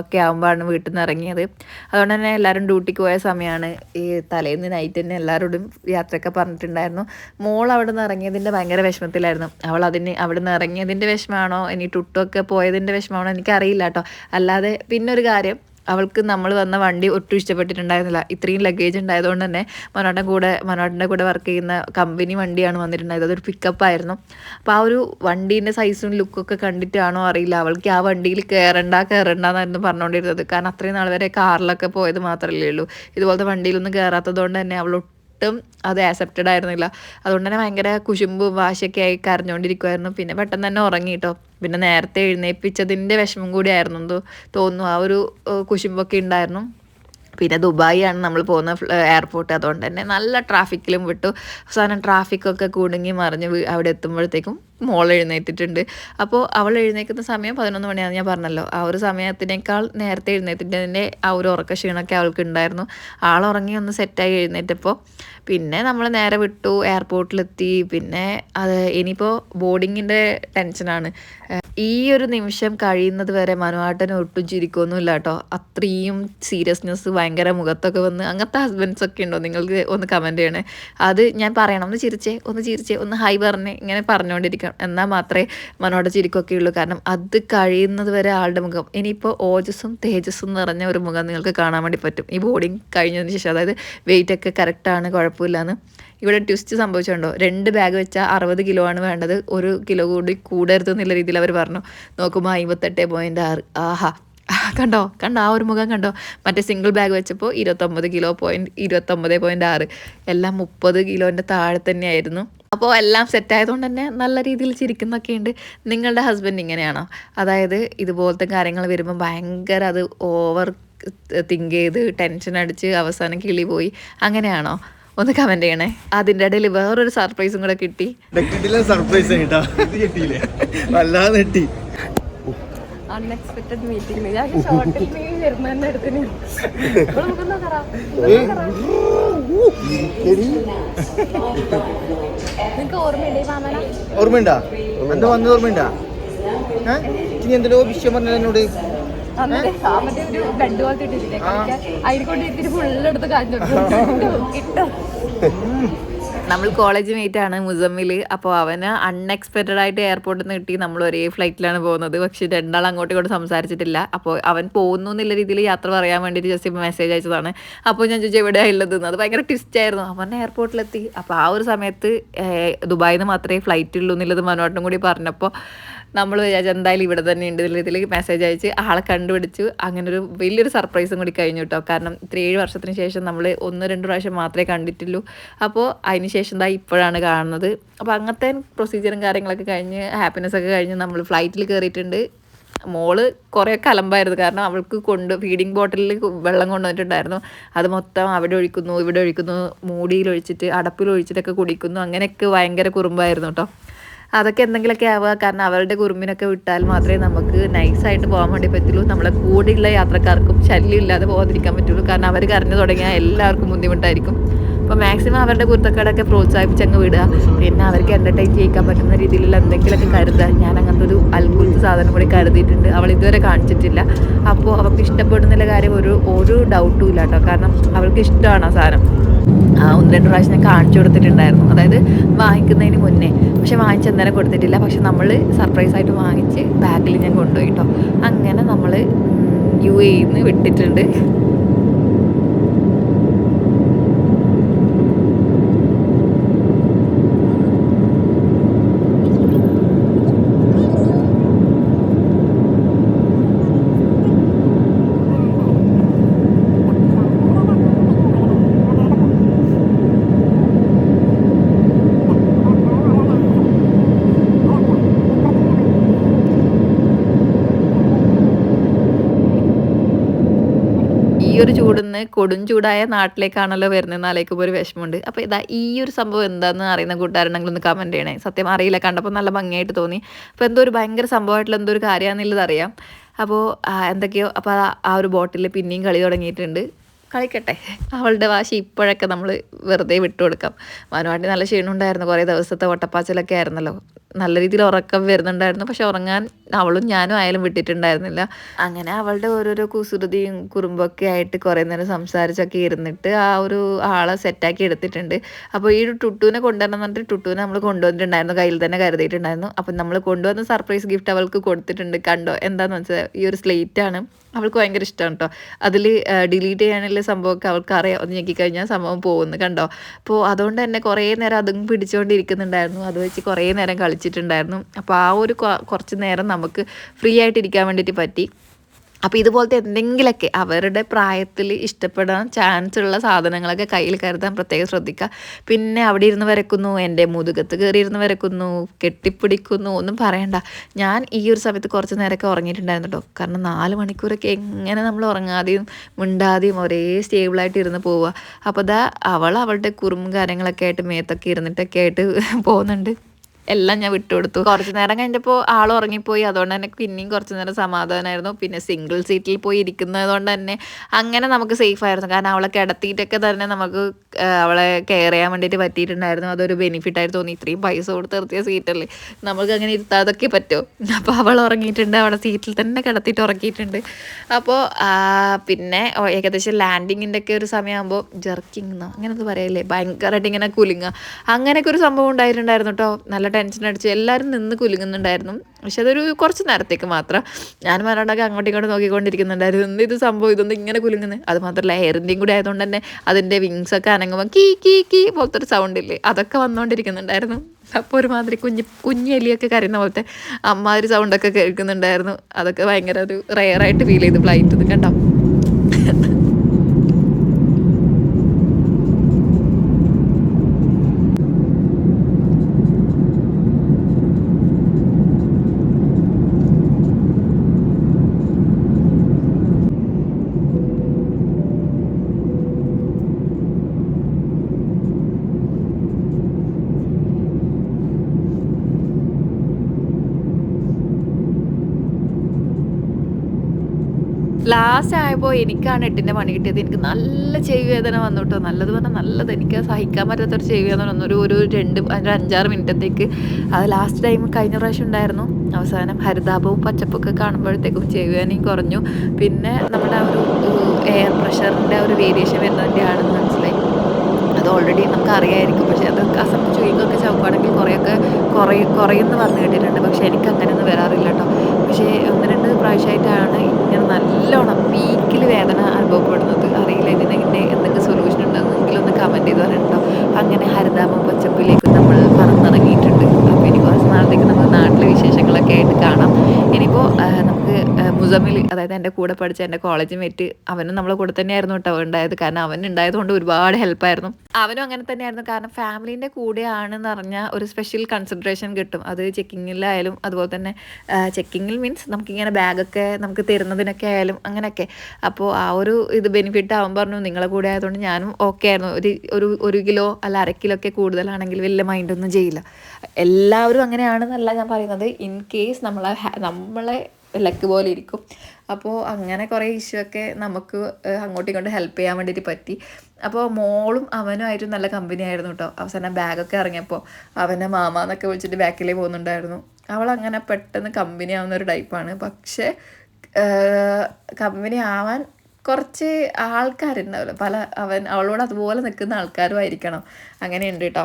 ഒക്കെ ആകുമ്പോഴാണ് വീട്ടിൽ നിന്ന് ഇറങ്ങിയത്. അതുകൊണ്ട് തന്നെ എല്ലാവരും ഡ്യൂട്ടിക്ക് പോയ സമയമാണ് ഈ തലേന്ന് നൈറ്റ് തന്നെ എല്ലാവരോടും യാത്രയൊക്കെ പറഞ്ഞിട്ടുണ്ടായിരുന്നു. മോൾ അവിടെ നിന്ന് ഇറങ്ങിയതിന്റെ ഭയങ്കര വിഷമത്തിലായിരുന്നു. അവൾ അതിന് അവിടെ നിന്ന് ഇറങ്ങിയതിന്റെ വിഷമമാണോ? ഇനി ടുട്ടൊക്കെ പോയതിന്റെ വിഷമമാണോ? എനിക്കറിയില്ല കേട്ടോ. അല്ലാതെ പിന്നെ ഒരു കാര്യം അവൾക്ക് നമ്മൾ വന്ന വണ്ടി ഒട്ടും ഇഷ്ടപ്പെട്ടിട്ടുണ്ടായിരുന്നില്ല. ഇത്രയും ലഗേജ് ഉണ്ടായതുകൊണ്ട് തന്നെ മനോട്ടന്റെ കൂടെ മനോട്ടന്റെ കൂടെ വർക്ക് ചെയ്യുന്ന കമ്പനി വണ്ടിയാണ് വന്നിട്ടുണ്ടായത്. അതൊരു പിക്കപ്പ് ആയിരുന്നു. അപ്പോൾ ആ ഒരു വണ്ടീന്റെ സൈസും ലുക്കൊക്കെ കണ്ടിട്ടാണോ അറിയില്ല. അവൾക്ക് ആ വണ്ടിയിൽ കയറണ്ട കയറണ്ട എന്നായിരുന്നു പറഞ്ഞുകൊണ്ടിരുന്നത്. കാരണം അത്രയും നാൾ വരെ കാറിലൊക്കെ പോയത് മാത്രമല്ലേ ഉള്ളൂ. ഇതുപോലത്തെ വണ്ടിയിലൊന്നും കയറാത്തത് കൊണ്ട് തന്നെ അവൾ ഒട്ടും അത് ആക്സെപ്റ്റഡ് ആയിരുന്നില്ല. അതുകൊണ്ട് തന്നെ ഭയങ്കര കുശുമ്പും വാശിയൊക്കെ ആയി കരഞ്ഞുകൊണ്ടിരിക്കുമായിരുന്നു പിന്നെ പെട്ടെന്ന് തന്നെ ഉറങ്ങി കേട്ടോ പിന്നെ നേരത്തെ എഴുന്നേൽപ്പിച്ചതിന്റെ വിഷമം കൂടി ആയിരുന്നു എന്തോ തോന്നുന്നു. ആ ഒരു കുശുമ്പൊക്കെ ഉണ്ടായിരുന്നു. പിന്നെ ദുബായി ആണ് നമ്മൾ പോകുന്ന എയർപോർട്ട് അതുകൊണ്ട് തന്നെ നല്ല ട്രാഫിക്കിലും വിട്ടു. അവസാനം ട്രാഫിക്കൊക്കെ കുടുങ്ങി മറിഞ്ഞ് അവിടെ എത്തുമ്പോഴത്തേക്കും മോൾ എഴുന്നേറ്റിട്ടുണ്ട്. അപ്പോൾ അവൾ എഴുന്നേൽക്കുന്ന സമയം പതിനൊന്ന് മണിയാണ് ഞാൻ പറഞ്ഞല്ലോ. ആ ഒരു സമയത്തിനേക്കാൾ നേരത്തെ എഴുന്നേറ്റിട്ടതിന്റെ ആ ഒരു ഉറക്ക ക്ഷീണമൊക്കെ അവൾക്ക് ഉണ്ടായിരുന്നു. ആളുറങ്ങി ഒന്ന് സെറ്റായി എഴുന്നേറ്റപ്പോൾ പിന്നെ നമ്മൾ നേരെ വിട്ടു എയർപോർട്ടിലെത്തി പിന്നെ അത് ഇനിയിപ്പോൾ ബോർഡിങ്ങിന്റെ ടെൻഷനാണ് ഈ ഒരു നിമിഷം കഴിയുന്നത് വരെ മനുവാട്ടൻ ഒട്ടും ചിരിക്കൊന്നുമില്ല കേട്ടോ. അത്രയും സീരിയസ്നെസ് ഭയങ്കര മുഖത്തൊക്കെ വന്ന് അങ്ങനത്തെ ഹസ്ബൻഡ്സ് ഒക്കെ ഉണ്ടോ? നിങ്ങൾക്ക് ഒന്ന് കമന്റ് ചെയ്യണേ. അത് ഞാൻ പറയണം. ഒന്ന് ചിരിച്ചേ ഒന്ന് ചിരിച്ചേ ഒന്ന് ഹൈ പറഞ്ഞേ ഇങ്ങനെ പറഞ്ഞുകൊണ്ടിരിക്കണം. എന്നാൽ മാത്രമേ മനോട ചിരിക്കൊക്കെ ഉള്ളൂ. കാരണം അത് കഴിയുന്നത് വരെ ആളുടെ മുഖം. ഇനിയിപ്പോൾ ഓജസ്സും തേജസ്സും നിറഞ്ഞ ഒരു മുഖം നിങ്ങൾക്ക് കാണാൻ വേണ്ടി പറ്റും. ഈ ബോഡിങ് കഴിഞ്ഞതിന് ശേഷം. അതായത് വെയിറ്റൊക്കെ കറക്റ്റാണ് കുഴപ്പമില്ലാന്ന്. ഇവിടെ ട്വിസ്റ്റ് സംഭവിച്ചുണ്ടോ? രണ്ട് ബാഗ് വെച്ചാൽ അറുപത് കിലോ ആണ് വേണ്ടത്. ഒരു കിലോ കൂടി കൂടരുത് എന്നുള്ള രീതിയിൽ അവർ പറഞ്ഞു. നോക്കുമ്പോൾ അമ്പത്തെട്ട് പോയിന്റ് ആറ്. ആഹാ. കണ്ടോ? കണ്ടോ? ആ ഒരു മുഖം കണ്ടോ? മറ്റേ സിംഗിൾ ബാഗ് വെച്ചപ്പോൾ ഇരുപത്തൊമ്പത് കിലോ പോയിന്റ് ഇരുപത്തൊമ്പത് പോയിന്റ് ആറ്. എല്ലാം മുപ്പത് കിലോന്റെ താഴെ തന്നെയായിരുന്നു. അപ്പോൾ എല്ലാം സെറ്റായതുകൊണ്ട് തന്നെ നല്ല രീതിയിൽ ചിരിക്കുന്നൊക്കെ ഉണ്ട്. നിങ്ങളുടെ ഹസ്ബൻഡ് ഇങ്ങനെയാണോ? അതായത് ഇതുപോലത്തെ കാര്യങ്ങൾ വരുമ്പോൾ ഭയങ്കര അത് ഓവർ തിങ്ക് ചെയ്ത് ടെൻഷൻ അടിച്ച് അവസാനം കിളി പോയി അങ്ങനെയാണോ? ഒന്ന് കമന്റ് ചെയ്യണേ. അതിന്റെ ഇടയിൽ വേറൊരു സർപ്രൈസും കൂടെ കിട്ടി. സർപ്രൈസ് കിട്ടി ഇത് കിട്ടിയില്ലേ? വല്ലാതെ നെട്ടി അൺഎക്സ്പെക്ടഡ് മീറ്റിംഗ് ഞാൻ ഷോർട്ടിൽ വരുന്ന എടുത്തിന് നിങ്ങൾക്ക് ഓർമ്മയുണ്ടേ മാമന? ഓർമ്മയുണ്ടാ? എന്താ വന്നത് ഓർമ്മയുണ്ടാ? ഇനി എന്തെല്ലോ വിഷയം പറഞ്ഞത് എന്നോട്? നമ്മൾ കോളേജ് മേറ്റ് ആണ് മുസമ്മിൽ അപ്പോൾ അവന് അൺഎക്സ്പെക്റ്റഡ് ആയിട്ട് എയർപോർട്ടിൽ നിന്ന് കിട്ടി. നമ്മൾ ഒരേ ഫ്ലൈറ്റിലാണ് പോകുന്നത്. പക്ഷെ രണ്ടാൾ അങ്ങോട്ടും ഇങ്ങോട്ടും സംസാരിച്ചിട്ടില്ല. അപ്പോൾ അവൻ പോകുന്നു എന്നുള്ള രീതിയിൽ യാത്ര പറയാൻ വേണ്ടിയിട്ട് ജസ്റ്റ് മെസ്സേജ് അയച്ചതാണ്. അപ്പോൾ ഞാൻ ചോദിച്ചു എവിടെയാണ് ഉള്ളത് അത് ഭയങ്കര ട്വിസ്റ്റ് ആയിരുന്നു. അവൻ എയർപോർട്ടിലെത്തി അപ്പോൾ ആ ഒരു സമയത്ത് ദുബായിൽ നിന്ന് മാത്രമേ ഫ്ലൈറ്റ് ഉള്ളൂ എന്നുള്ളത് മനോട്ടം കൂടി പറഞ്ഞപ്പോൾ നമ്മൾ വിചാരിച്ചു എന്തായാലും ഇവിടെ തന്നെ ഉണ്ട് ഇതിൽ മെസ്സേജ് അയച്ച് ആളെ കണ്ടുപിടിച്ചു. അങ്ങനെ ഒരു വലിയൊരു സർപ്രൈസും കൂടി കഴിഞ്ഞു കേട്ടോ കാരണം ഇത്ര ഏഴ് വർഷത്തിന് ശേഷം നമ്മൾ ഒന്ന് രണ്ട് പ്രാവശ്യം മാത്രമേ കണ്ടിട്ടുള്ളൂ. അപ്പോൾ അതിന് ശേഷം ദാ ഇപ്പോഴാണ് കാണുന്നത്. അപ്പോൾ അങ്ങനത്തെ പ്രൊസീജിയറും കാര്യങ്ങളൊക്കെ കഴിഞ്ഞ് ഹാപ്പിനെസ് ഒക്കെ കഴിഞ്ഞ് നമ്മൾ ഫ്ലൈറ്റിൽ കയറിയിട്ടുണ്ട് മോൾ കുറേ കലമ്പായിരുന്നു. കാരണം അവൾക്ക് കൊണ്ട് ഫീഡിങ് ബോട്ടിലിൽ വെള്ളം കൊണ്ടുവന്നിട്ടുണ്ടായിരുന്നു. അത് മൊത്തം അവിടെ ഒഴിക്കുന്നു ഇവിടെ ഒഴിക്കുന്നു മൂടിയിൽ ഒഴിച്ചിട്ട് അടപ്പിൽ ഒഴിച്ചിട്ടൊക്കെ കുടിക്കുന്നു. അങ്ങനെയൊക്കെ ഭയങ്കര കുറുമ്പായിരുന്നു കേട്ടോ അതൊക്കെ എന്തെങ്കിലുമൊക്കെ ആവുക. കാരണം അവരുടെ കുറുമ്പിനൊക്കെ വിട്ടാൽ മാത്രമേ നമുക്ക് നൈസായിട്ട് പോകാൻ വേണ്ടി പറ്റുള്ളൂ. നമ്മളെ കൂടെയുള്ള യാത്രക്കാർക്കും ശല്യം ഇല്ലാതെ പോകാതിരിക്കാൻ പറ്റുള്ളൂ. കാരണം അവർ കരഞ്ഞു തുടങ്ങിയാൽ എല്ലാവർക്കും ബുദ്ധിമുട്ടായിരിക്കും. അപ്പോൾ മാക്സിമം അവരുടെ കുരുത്തക്കേടൊക്കെ പ്രോത്സാഹിപ്പിച്ച് അങ്ങ് വിടുക. പിന്നെ അവർക്ക് എന്റർടൈൻ ചെയ്യിക്കാൻ പറ്റുന്ന രീതിയിലുള്ള എന്തെങ്കിലുമൊക്കെ കരുതുക. ഞാൻ അങ്ങനത്തെ ഒരു അത്ഭുത സാധനം കൂടി കരുതിയിട്ടുണ്ട്. അവൾ ഇതുവരെ കാണിച്ചിട്ടില്ല. അപ്പോൾ അവൾക്ക് ഇഷ്ടപ്പെടുന്നില്ല കാര്യം ഒരു ഒരു ഡൗട്ടും ഇല്ല കേട്ടോ. കാരണം അവൾക്ക് ഇഷ്ടമാണ് ആ സാധനം. ഒന്ന് രണ്ട് പ്രാവശ്യം ഞാൻ കാണിച്ചു കൊടുത്തിട്ടുണ്ടായിരുന്നു. അതായത് വാങ്ങിക്കുന്നതിന് മുന്നേ. പക്ഷെ വാങ്ങിച്ച് അന്നേരം കൊടുത്തിട്ടില്ല. പക്ഷെ നമ്മൾ സർപ്രൈസ് ആയിട്ട് വാങ്ങിച്ച് ബാഗിൽ ഞാൻ കൊണ്ടുപോയി കേട്ടോ അങ്ങനെ നമ്മൾ യു എന്ന് വിട്ടിട്ടുണ്ട്. ഈ ഒരു ചൂടിന്ന് കൊടും ചൂടായ നാട്ടിലേക്കാണല്ലോ വരുന്നതെന്ന് ആലോചിക്കുമ്പോൾ ഒരു വിഷമമുണ്ട്. അപ്പോൾ ഇതാ ഈ ഒരു സംഭവം എന്താണെന്ന് അറിയുന്ന കൂട്ടുകാരുണ്ടെങ്കിൽ ഒന്ന് കമന്റ് ചെയ്യണേ. സത്യം അറിയില്ല കണ്ടപ്പോൾ നല്ല ഭംഗിയായിട്ട് തോന്നി. അപ്പോൾ എന്തോ ഒരു ഭയങ്കര സംഭവമായിട്ടുള്ള എന്തോ ഒരു കാര്യമാണെന്നുള്ളത് അറിയാം അപ്പോൾ എന്തൊക്കെയോ അപ്പോൾ ആ- ഒരു ബോട്ടിൽ പിന്നെയും കളി തുടങ്ങിയിട്ടുണ്ട്. കളിക്കട്ടെ. അവളുടെ വാശി ഇപ്പോഴൊക്കെ നമ്മൾ വെറുതെ വിട്ടു കൊടുക്കാം മനുവാട്ടി നല്ല ക്ഷീണമുണ്ടായിരുന്നു കുറേ ദിവസത്തെ ഒട്ടപ്പാച്ചിലൊക്കെ ആയിരുന്നല്ലോ. നല്ല രീതിയിൽ ഉറക്കം വരുന്നുണ്ടായിരുന്നു. പക്ഷെ ഉറങ്ങാൻ അവളും ഞാനും ആയാലും വിട്ടിട്ടുണ്ടായിരുന്നില്ല. അങ്ങനെ അവളുടെ ഓരോരോ കുസൃതിയും കുറുമ്പൊക്കെ ആയിട്ട് കുറേ നേരം സംസാരിച്ചൊക്കെ ഇരുന്നിട്ട് ആ ഒരു ആളെ സെറ്റാക്കി എടുത്തിട്ടുണ്ട്. അപ്പോൾ ഈ ഒരു ടുട്ടുവിനെ കൊണ്ടുവരണം പറഞ്ഞിട്ട് ടുട്ടുവിനെ നമ്മൾ കൊണ്ടുവന്നിട്ടുണ്ടായിരുന്നു കയ്യിൽ തന്നെ കരുതിയിട്ടുണ്ടായിരുന്നു. അപ്പം നമ്മൾ കൊണ്ടുവന്ന സർപ്രൈസ് ഗിഫ്റ്റ് അവൾക്ക് കൊടുത്തിട്ടുണ്ട്. കണ്ടോ? എന്താന്ന് വെച്ചാൽ ഈ ഒരു സ്ലേറ്റ് ആണ്. അവൾക്ക് ഭയങ്കര ഇഷ്ടമാണ് കേട്ടോ അതിൽ ഡിലീറ്റ് ചെയ്യാനുള്ള സംഭവമൊക്കെ അവൾക്ക് അറിയാം ഒന്ന് ഞെക്കിക്കഴിഞ്ഞാൽ സംഭവം പോകുന്നു. കണ്ടോ? അപ്പോൾ അതുകൊണ്ട് തന്നെ കുറേ നേരം അതും പിടിച്ചുകൊണ്ടിരിക്കുന്നുണ്ടായിരുന്നു അത് വെച്ച് കുറേ നേരം കളിച്ചിട്ടുണ്ടായിരുന്നു അപ്പോൾ ആ ഒരു കുറച്ച് നേരം നമുക്ക് ഫ്രീ ആയിട്ടിരിക്കാൻ വേണ്ടിയിട്ട് പറ്റി. അപ്പോൾ ഇതുപോലത്തെ എന്തെങ്കിലുമൊക്കെ അവരുടെ പ്രായത്തിൽ ഇഷ്ടപ്പെടാൻ ചാൻസ് ഉള്ള സാധനങ്ങളൊക്കെ കയ്യിൽ കരുതാൻ പ്രത്യേകം ശ്രദ്ധിക്കുക പിന്നെ അവിടെ ഇരുന്ന് വരക്കുന്നു എന്റെ മുതുകത്ത് കയറി ഇരുന്ന് വരക്കുന്നു കെട്ടിപ്പിടിക്കുന്നു ഒന്നും പറയണ്ട. ഞാൻ ഈ ഒരു സമയത്ത് കുറച്ച് നേരമൊക്കെ ഉറങ്ങിയിട്ടുണ്ടായിരുന്നു കാരണം നാല് മണിക്കൂറൊക്കെ എങ്ങനെ നമ്മൾ ഉറങ്ങാതെയും മിണ്ടാതെയും ഒരേ സ്റ്റേബിളായിട്ട് ഇരുന്ന് പോവുക. അപ്പോൾ അതാ അവൾ അവളുടെ കുറുമ്പും കാര്യങ്ങളൊക്കെ ആയിട്ട് മേത്തൊക്കെ ഇരുന്നിട്ടൊക്കെ ആയിട്ട് പോകുന്നുണ്ട്. എല്ലാം ഞാൻ വിട്ടുകൊടുത്തു. കുറച്ച് നേരം കഴിഞ്ഞപ്പോൾ ആൾ ഉറങ്ങിപ്പോയി. അതുകൊണ്ട് തന്നെ പിന്നെയും കുറച്ച് നേരം സമാധാനമായിരുന്നു പിന്നെ സിംഗിൾ സീറ്റിൽ പോയി ഇരിക്കുന്നത് കൊണ്ട് തന്നെ അങ്ങനെ നമുക്ക് സേഫ് ആയിരുന്നു. കാരണം അവളെ കിടത്തിയിട്ടൊക്കെ തന്നെ നമുക്ക് അവളെ കെയർ ചെയ്യാൻ വേണ്ടിയിട്ട് പറ്റിയിട്ടുണ്ടായിരുന്നു. അതൊരു ബെനിഫിറ്റ് ആയിട്ട് തോന്നി. ഇത്രയും പൈസ കൊടുത്ത് നിർത്തിയ സീറ്റല്ലേ നമുക്ക് അങ്ങനെ ഇരുത്താതൊക്കെ പറ്റുമോ അപ്പോൾ അവൾ ഉറങ്ങിയിട്ടുണ്ട്. അവളെ സീറ്റിൽ തന്നെ കിടത്തിയിട്ട് ഉറക്കിയിട്ടുണ്ട്. അപ്പോൾ പിന്നെ ഏകദേശം ലാൻഡിങ്ങിന്റെ ഒക്കെ ഒരു സമയമാകുമ്പോൾ ജർക്കിങ് എന്നോ അങ്ങനെ ഒന്ന് പറയല്ലേ? ഭയങ്കരമായിട്ട് ഇങ്ങനെ കുലുങ്ങുക. അങ്ങനെയൊക്കെ ഒരു സംഭവം ഉണ്ടായിട്ടുണ്ടായിരുന്നു കേട്ടോ നല്ല ടെൻഷൻ അടിച്ച് എല്ലാവരും നിന്ന് കുലുങ്ങുന്നുണ്ടായിരുന്നു. പക്ഷെ അതൊരു കുറച്ച് നേരത്തേക്ക് മാത്രം. ഞാൻ മരണമൊക്കെ അങ്ങോട്ടും ഇങ്ങോട്ടും നോക്കിക്കൊണ്ടിരിക്കുന്നുണ്ടായിരുന്നു. എന്ത് ഇത് സംഭവം? ഇതൊന്നും ഇങ്ങനെ കുലുങ്ങുന്നത് അത് മാത്രമല്ല എയറിന്റെയും കൂടി ആയതുകൊണ്ട് തന്നെ അതിന്റെ വിങ്സ് ഒക്കെ അനങ്ങുമ്പോൾ കീ കീ കീ പോലത്തെ ഒരു സൗണ്ട് ഇല്ലേ? അതൊക്കെ വന്നുകൊണ്ടിരിക്കുന്നുണ്ടായിരുന്നു അപ്പോൾ ഒരുമാതിരി കുഞ്ഞ് കുഞ്ഞു എലിയൊക്കെ കരയുന്ന പോലത്തെ അമ്മാതിരി സൗണ്ടൊക്കെ കേൾക്കുന്നുണ്ടായിരുന്നു. അതൊക്കെ ഭയങ്കര ഒരു റെയറായിട്ട് ഫീൽ ചെയ്ത് ഫ്ലൈറ്റ് കണ്ടോ? ലാസ്റ്റ് ആയപ്പോൾ എനിക്കാണ് എട്ടിന്റെ പണി കിട്ടിയത്. എനിക്ക് നല്ല ചെവി വേദന വന്നു കേട്ടോ നല്ലത് പറഞ്ഞാൽ നല്ലത്. എനിക്ക് സഹിക്കാൻ പറ്റാത്തൊരു ചെവി വേദന വന്നു. ഒരു ഒരു രണ്ട് ഒരു അഞ്ചാറ് മിനിറ്റത്തേക്ക്. അത് ലാസ്റ്റ് ടൈം കഴിഞ്ഞ പ്രാവശ്യം ഉണ്ടായിരുന്നു. അവസാനം ഹരിതാപവും പച്ചപ്പൊക്കെ കാണുമ്പോഴത്തേക്കും ചെവി വേദനയും കുറഞ്ഞു. പിന്നെ നമ്മുടെ ആ ഒരു എയർ പ്രഷറിന്റെ ഒരു വേരിയേഷൻ വരുന്നതിന്റെ ആണെന്ന് മനസ്സിലായി. ഓൾറെഡി നമുക്ക് അറിയായിരിക്കും പക്ഷേ അത് കസപ്പ് ചുയിങ്ങൊക്കെ ചവക്കുകയാണെങ്കിൽ കുറേയൊക്കെ കുറയും കുറയുമെന്ന് പറഞ്ഞു കേട്ടിട്ടുണ്ട് പക്ഷേ എനിക്ക് അങ്ങനെയൊന്നും വരാറില്ല കേട്ടോ. പക്ഷേ ഒന്ന് രണ്ട് പ്രാവശ്യമായിട്ടാണ് ഇങ്ങനെ നല്ലോണം പീക്കിൽ വേദന അനുഭവപ്പെടുന്നത്. അറിയില്ല ഇതിന് ഇങ്ങനെ എന്തെങ്കിലും സൊല്യൂഷൻ ഉണ്ടെന്നെങ്കിലും ഒന്ന് കമന്റ് ചെയ്ത് പറയണം കേട്ടോ. അങ്ങനെ ഹരിതാപം പച്ചപ്പിലേക്ക് നമ്മൾ പറന്നിറങ്ങിയിട്ടുണ്ട്. അപ്പോൾ കുറച്ച് നാളത്തേക്ക് നമുക്ക് നാട്ടിലെ വിശേഷങ്ങളൊക്കെ ആയിട്ട് കാണാം. ഇനിയിപ്പോൾ നമുക്ക് മുസമിൽ അതായത് എന്റെ കൂടെ പഠിച്ച എന്റെ കോളേജ് മേറ്റ് അവനും നമ്മളെ കൂടെ തന്നെയായിരുന്നു കേട്ടോ ഉണ്ടായത്. കാരണം അവൻ ഉണ്ടായതുകൊണ്ട് ഒരുപാട് ഹെൽപ്പായിരുന്നു അവനും അങ്ങനെ തന്നെയായിരുന്നു. കാരണം ഫാമിലീന്റെ കൂടെയാണെന്ന് പറഞ്ഞാൽ ഒരു സ്പെഷ്യൽ കൺസിഡറേഷൻ കിട്ടും. അത് ചെക്കിങ്ങിലായാലും അതുപോലെ തന്നെ ചെക്കിങ്ങിൽ മീൻസ് നമുക്കിങ്ങനെ ബാഗൊക്കെ നമുക്ക് തരുന്നതിനൊക്കെ ആയാലും അങ്ങനെയൊക്കെ. അപ്പോൾ ആ ഒരു ഇത് ബെനിഫിറ്റ് ആവാൻ പറഞ്ഞു. നിങ്ങളെ കൂടെ ആയതുകൊണ്ട് ഞാനും ഓക്കെ ആയിരുന്നു. ഒരു ഒരു ഒരു കിലോ അല്ല അര കിലോ ഒക്കെ കൂടുതലാണെങ്കിൽ വലിയ മൈൻഡൊന്നും ചെയ്യില്ല. എല്ലാവരും അങ്ങനെയാണെന്നല്ല ഞാൻ പറയുന്നത്. ഇൻ കേസ് നമ്മളെ നമ്മളെ ലക്ക് പോലെ ഇരിക്കും. അപ്പോൾ അങ്ങനെ കുറേ ഇഷ്യൂ ഒക്കെ നമുക്ക് അങ്ങോട്ടും ഇങ്ങോട്ടും ഹെൽപ്പ് ചെയ്യാൻ വേണ്ടിയിട്ട് പറ്റി. അപ്പോൾ മോളും അവനുമായിട്ട് നല്ല കമ്പനി ആയിരുന്നു കേട്ടോ അവസാനം ബാഗൊക്കെ ഇറങ്ങിയപ്പോൾ അവനെ മാമാന്നൊക്കെ വിളിച്ചിട്ട് ബാക്കിലേ പോകുന്നുണ്ടായിരുന്നു. അവൾ അങ്ങനെ പെട്ടെന്ന് കമ്പനി ആവുന്ന ഒരു ടൈപ്പാണ് പക്ഷേ കമ്പനി ആവാൻ കുറച്ച് ആൾക്കാരുണ്ടാവില്ല. പല അവൻ അവളോട് അതുപോലെ നിൽക്കുന്ന ആൾക്കാരും ആയിരിക്കണം അങ്ങനെയുണ്ട് കേട്ടോ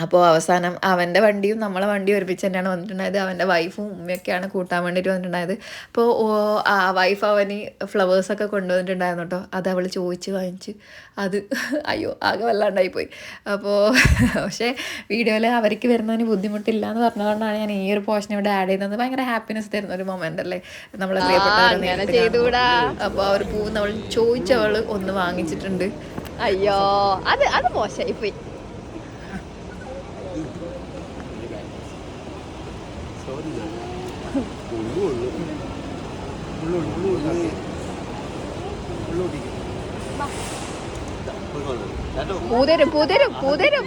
അപ്പോൾ അവസാനം അവന്റെ വണ്ടിയും നമ്മളെ വണ്ടിയും ഒരുമിച്ച് തന്നെയാണ് വന്നിട്ടുണ്ടായത്. അവന്റെ വൈഫും ഉമ്മയൊക്കെയാണ് കൂട്ടാൻ വേണ്ടിയിട്ട് വന്നിട്ടുണ്ടായത്. അപ്പോൾ ഓ- ആ വൈഫ് അവന് ഫ്ലവേഴ്സൊക്കെ കൊണ്ടുവന്നിട്ടുണ്ടായിരുന്നു കേട്ടോ. അത് അവൾ ചോദിച്ച് വാങ്ങിച്ച് അത് അയ്യോ ആകെ വല്ലാണ്ടായിപ്പോയി. അപ്പോൾ പക്ഷേ വീഡിയോയിൽ അവർക്ക് വരുന്നതിന് ബുദ്ധിമുട്ടില്ല എന്ന് പറഞ്ഞതുകൊണ്ടാണ് ഞാൻ ഈ ഒരു പോർഷൻ ഇവിടെ ആഡ് ചെയ്യുന്നത്. ഭയങ്കര ഹാപ്പിനെസ് തരുന്ന ഒരു മൊമെന്റ് അല്ലേ? നമ്മളെ ചെയ്തുകൂടാ. അപ്പോൾ അവർ ഒരു അവൾ നമ്മൾ ചോദിച്ചവൾ ഒന്ന് വാങ്ങിച്ചിട്ടുണ്ട്. അയ്യോ അത് അത് മോശമായി പോയി പൂതരും പൂതരും പൂതരും.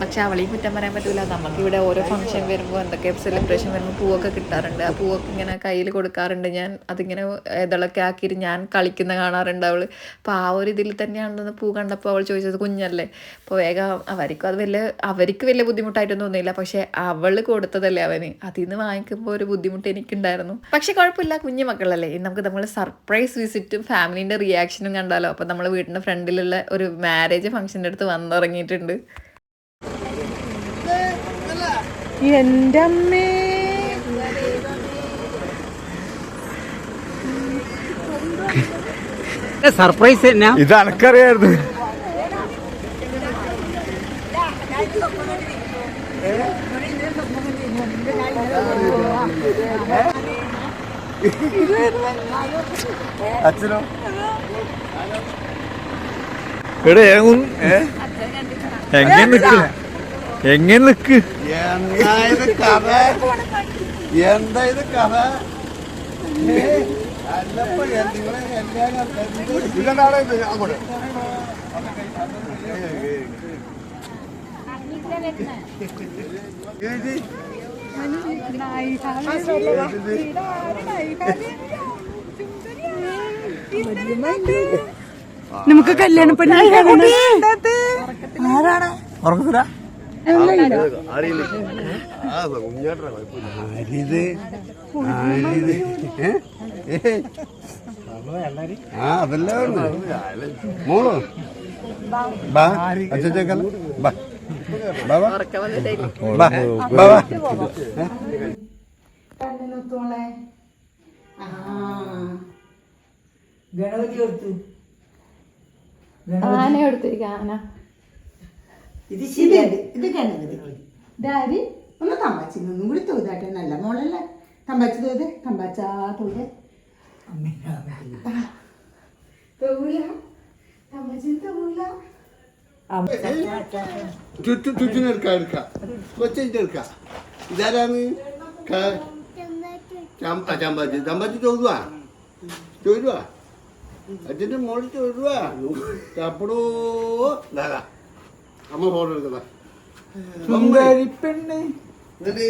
പക്ഷെ അവളെയും കുറ്റം പറയാൻ പറ്റൂല. നമുക്ക് ഇവിടെ ഓരോ ഫംഗ്ഷൻ വരുമ്പോൾ എന്തൊക്കെ സെലിബ്രേഷൻ വരുമ്പോൾ പൂവൊക്കെ കിട്ടാറുണ്ട്. ആ പൂവൊക്കെ ഇങ്ങനെ കയ്യിൽ കൊടുക്കാറുണ്ട്. ഞാൻ അതിങ്ങനെ ഇതളൊക്കെ ആക്കിയിട്ട് ഞാൻ കളിക്കുന്ന കാണാറുണ്ട് അവൾ. അപ്പോൾ ആ ഒരു ഇതിൽ തന്നെയാണെന്ന് പൂ കണ്ടപ്പോൾ അവൾ ചോദിച്ചത് കുഞ്ഞല്ലേ? അപ്പോൾ വേഗം അവർക്കും അത് വലിയ അവർക്ക് വലിയ ബുദ്ധിമുട്ടായിട്ടൊന്നും തോന്നിയില്ല. പക്ഷേ അവൾ കൊടുത്തതല്ലേ അവന്. അതിൽ നിന്ന് വാങ്ങിക്കുമ്പോൾ ഒരു ബുദ്ധിമുട്ട് എനിക്കുണ്ടായിരുന്നു. പക്ഷെ കുഴപ്പമില്ല. കുഞ്ഞു മക്കളല്ലേ. നമുക്ക് നമ്മൾ സർപ്രൈസ് വിസിറ്റും ഫാമിലിന്റെ റിയാക്ഷനും കണ്ടാലോ? അപ്പോൾ നമ്മൾ വീടിന്റെ ഫ്രണ്ടിലുള്ള ഒരു മാരേജ് ഫംഗ്ഷന്റെ അടുത്ത് വന്നിറങ്ങിയിട്ടുണ്ട്. എന്റെ അമ്മേ സർപ്രൈസ് എന്നാ? ഇത് അനക്കറിയായിരുന്നു. അച്ഛനോ? എവിടെ എങ്ങനെ നിക്ക്. എങ്ങനെ നിക്ക്? എന്താ ഇത് കഥ? എന്താ ഇത് കഥ? കല്യാണം? നമുക്ക് കല്യാണം ആരാണ്? ഉറക്കത്തില്ല ആരിത് ആരിത്? ആ അതല്ല മോളോ? ബാ അച്ഛൻ ബാ. ബാ ബാ. ബാ ബാ ബാ. ഏ? ഗണപതി കൊടുത്തു ആന എടുത്തിരിക്ക ആന. ഇത് ശരിയാണ് ഇത് ഗണപതി ഇതാര്? ഒന്ന് തമ്പാച്ചി ഒന്നും കൂടി തോതാട്ടെ നല്ല മോളല്ലേ? തമ്പാച്ചി തോതെ തമ്പാച്ചാ തോതെ ചുറ്റും ചുറ്റും എടുക്കാം എടുക്കാം കൊച്ചിന്റെ എടുക്കാം ഇതാരാണ്? ചമ്പാച്ചി. ചമ്പാച്ചി ചോദ്വാ ചോദ്വാ അച്ഛന്റെ മോളിൽ ചോദ്വാ ചപ്പടോ ദാദാ അമ്മ ഫോട്ടോ എടുക്കതാ സുന്ദരി പെണ്ണ്. എന്നിട്ട്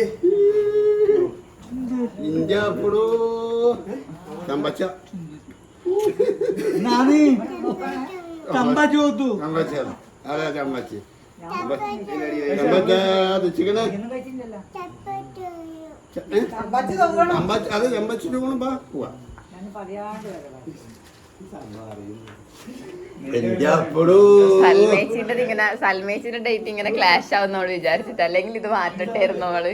നാന് അതാ അത് ചമ്പച്ചിട്ട് കൂടെ പാ. പോവാ. സൽമേച്ചിന്റെ ഇങ്ങനെ സൽമേച്ചിന്റെ ഡേറ്റ് ഇങ്ങനെ ക്ലാഷ് ആവുന്നോൾ വിചാരിച്ചിട്ട്. അല്ലെങ്കിൽ ഇത് മാറ്റട്ടെ ഇരുന്നോൾ?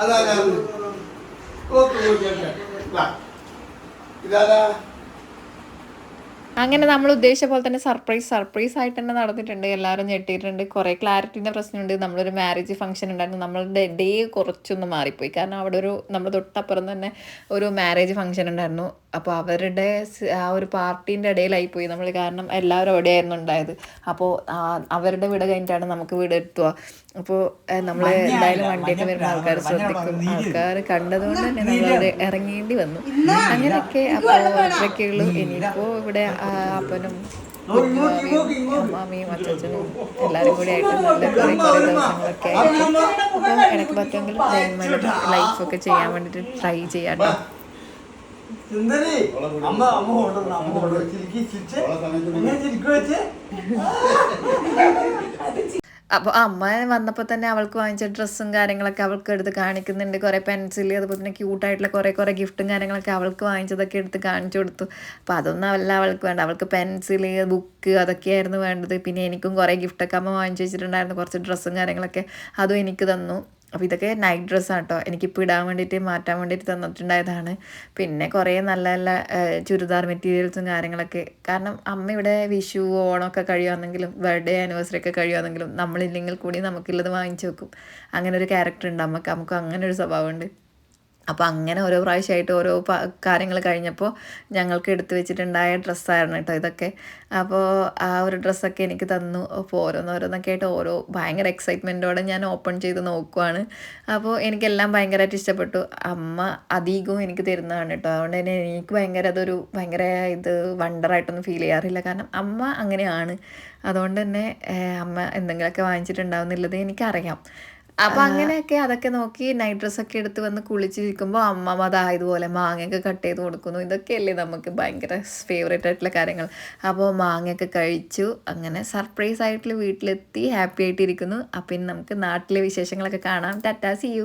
അതാരാണ്? ഓക്കെ ഓക്കെ അങ്ങനെ നമ്മൾ ഉദ്ദേശിച്ച പോലെ തന്നെ സർപ്രൈസ് സർപ്രൈസ് ആയിട്ട് തന്നെ നടന്നിട്ടുണ്ട്. എല്ലാവരും ഞെട്ടിയിട്ടുണ്ട്. കുറേ ക്ലാരിറ്റീന്റെ പ്രശ്നമുണ്ട്. നമ്മളൊരു മാരേജ് ഫംഗ്ഷൻ ഉണ്ടായിരുന്നു. നമ്മളുടെ ഡേ കുറച്ചൊന്ന് മാറിപ്പോയി. കാരണം അവിടെ ഒരു നമ്മൾ തൊട്ടപ്പുറം തന്നെ ഒരു മാരേജ് ഫംഗ്ഷൻ ഉണ്ടായിരുന്നു. അപ്പോൾ അവരുടെ ആ ഒരു പാർട്ടീന്റെ ഇടയിലായി പോയി നമ്മൾ. കാരണം എല്ലാവരും അവിടെയായിരുന്നു ഉണ്ടായത്. അപ്പോൾ അവരുടെ വീട് കഴിഞ്ഞിട്ടാണ് നമുക്ക് വീട് എത്തുക അപ്പോൾ നമ്മളെ എന്തായാലും വണ്ടിയൊക്കെ വരുന്ന ആൾക്കാർ ശ്രദ്ധിക്കും. ആൾക്കാർ കണ്ടതുകൊണ്ട് തന്നെ നമ്മളവിടെ ഇറങ്ങേണ്ടി വന്നു. അങ്ങനെയൊക്കെ അപ്പോൾ ഉള്ളു. ഇനിയിപ്പോൾ ഇവിടെ അപ്പനും അമ്മാമ്മയും അച്ഛനും എല്ലാവരും കൂടി ആയിട്ട് നല്ല കുറേ കുറേ ദിവസങ്ങളൊക്കെ ആയിട്ട് അപ്പോൾ എനിക്ക് പറ്റുമെങ്കിൽ ലൈഫൊക്കെ ചെയ്യാൻ വേണ്ടിയിട്ട് ട്രൈ ചെയ്യാട്ടോ. കേട്ടോ സുന്ദരി അമ്മ അമ്മ കൊണ്ടുവന്നു അമ്മ കൊണ്ടുവന്നു ചിരിക്കി ചിരിച്ച്. എങ്ങനെ ചിരിക്കു വെച്ച്. അപ്പോൾ അമ്മ വന്നപ്പോൾ തന്നെ അവൾക്ക് വാങ്ങിച്ച ഡ്രസ്സും കാര്യങ്ങളൊക്കെ അവൾക്ക് എടുത്ത് കാണിക്കുന്നുണ്ട്. കുറേ പെൻസിൽ അതുപോലെ തന്നെ ക്യൂട്ടായിട്ടുള്ള കുറേ കുറേ ഗിഫ്റ്റും കാര്യങ്ങളൊക്കെ അവൾക്ക് വാങ്ങിച്ചതൊക്കെ എടുത്ത് കാണിച്ചു കൊടുത്തു. അപ്പോൾ അതൊന്നും അല്ല അവൾക്ക് വേണ്ട. അവൾക്ക് പെൻസിൽ ബുക്ക് അതൊക്കെയായിരുന്നു വേണ്ടത്. പിന്നെ എനിക്കും കുറേ ഗിഫ്റ്റൊക്കെ അമ്മ വാങ്ങിച്ചു വെച്ചിട്ടുണ്ടായിരുന്നു. കുറച്ച് ഡ്രസ്സും കാര്യങ്ങളൊക്കെ അതും എനിക്ക് തന്നു. അപ്പോൾ ഇതൊക്കെ നൈറ്റ് ഡ്രസ്സാണ് കേട്ടോ എനിക്കിപ്പോൾ ഇടാൻ വേണ്ടിയിട്ട് മാറ്റാൻ വേണ്ടിയിട്ട് തന്നിട്ടുണ്ടായതാണ്. പിന്നെ കുറേ നല്ല നല്ല ചുരിദാർ മെറ്റീരിയൽസും കാര്യങ്ങളൊക്കെ. കാരണം അമ്മ ഇവിടെ വിഷു ഓണമൊക്കെ കഴിയുവാണെങ്കിലും ബർത്ത്ഡേ ആനിവേഴ്സറി ഒക്കെ കഴിയുവാണെങ്കിലും നമ്മളില്ലെങ്കിൽ കൂടി നമുക്കുള്ളത് വാങ്ങിച്ചു വെക്കും. അങ്ങനെ ഒരു ക്യാരക്ടർ ഉണ്ട് അമ്മയ്ക്ക്. നമുക്ക് അങ്ങനെ ഒരു സ്വഭാവമുണ്ട്. അപ്പോൾ അങ്ങനെ ഓരോ പ്രാവശ്യമായിട്ട് ഓരോ കാര്യങ്ങൾ കഴിഞ്ഞപ്പോൾ ഞങ്ങൾക്ക് എടുത്തു വെച്ചിട്ടുണ്ടായ ഡ്രസ്സായിരുന്നു കേട്ടോ ഇതൊക്കെ. അപ്പോൾ ആ ഒരു ഡ്രസ്സൊക്കെ എനിക്ക് തന്നു. അപ്പോൾ ഓരോന്നോരോന്നൊക്കെ ആയിട്ട് ഓരോ ഭയങ്കര എക്സൈറ്റ്മെന്റോടെ ഞാൻ ഓപ്പൺ ചെയ്ത് നോക്കുവാണ്. അപ്പോൾ എനിക്കെല്ലാം ഭയങ്കരമായിട്ട് ഇഷ്ടപ്പെട്ടു. അമ്മ അധികവും എനിക്ക് തരുന്നതാണ് കേട്ടോ. അതുകൊണ്ട് തന്നെ എനിക്ക് ഭയങ്കര അതൊരു ഭയങ്കര ഇത് വണ്ടറായിട്ടൊന്നും ഫീൽ ചെയ്യാറില്ല. കാരണം അമ്മ അങ്ങനെയാണ്. അതുകൊണ്ട് തന്നെ അമ്മ എന്തെങ്കിലുമൊക്കെ വാങ്ങിച്ചിട്ടുണ്ടാവുന്നില്ലത് എനിക്കറിയാം. അപ്പൊ അങ്ങനെയൊക്കെ അതൊക്കെ നോക്കി നൈറ്റ് ഡ്രസ് ഒക്കെ എടുത്ത് വന്ന് കുളിച്ചിരിക്കുമ്പോൾ അമ്മ അതായതുപോലെ മാങ്ങയൊക്കെ കട്ട് ചെയ്ത് കൊടുക്കുന്നു. ഇതൊക്കെയല്ലേ നമുക്ക് ഭയങ്കര ഫേവറേറ്റ് ആയിട്ടുള്ള കാര്യങ്ങൾ. അപ്പോൾ മാങ്ങയൊക്കെ കഴിച്ചു. അങ്ങനെ സർപ്രൈസ് ആയിട്ടുള്ള വീട്ടിലെത്തി ഹാപ്പി ആയിട്ടിരിക്കുന്നു. അപ്പം ഇനി നമുക്ക് നാട്ടിലെ വിശേഷങ്ങളൊക്കെ കാണാം. Tata C U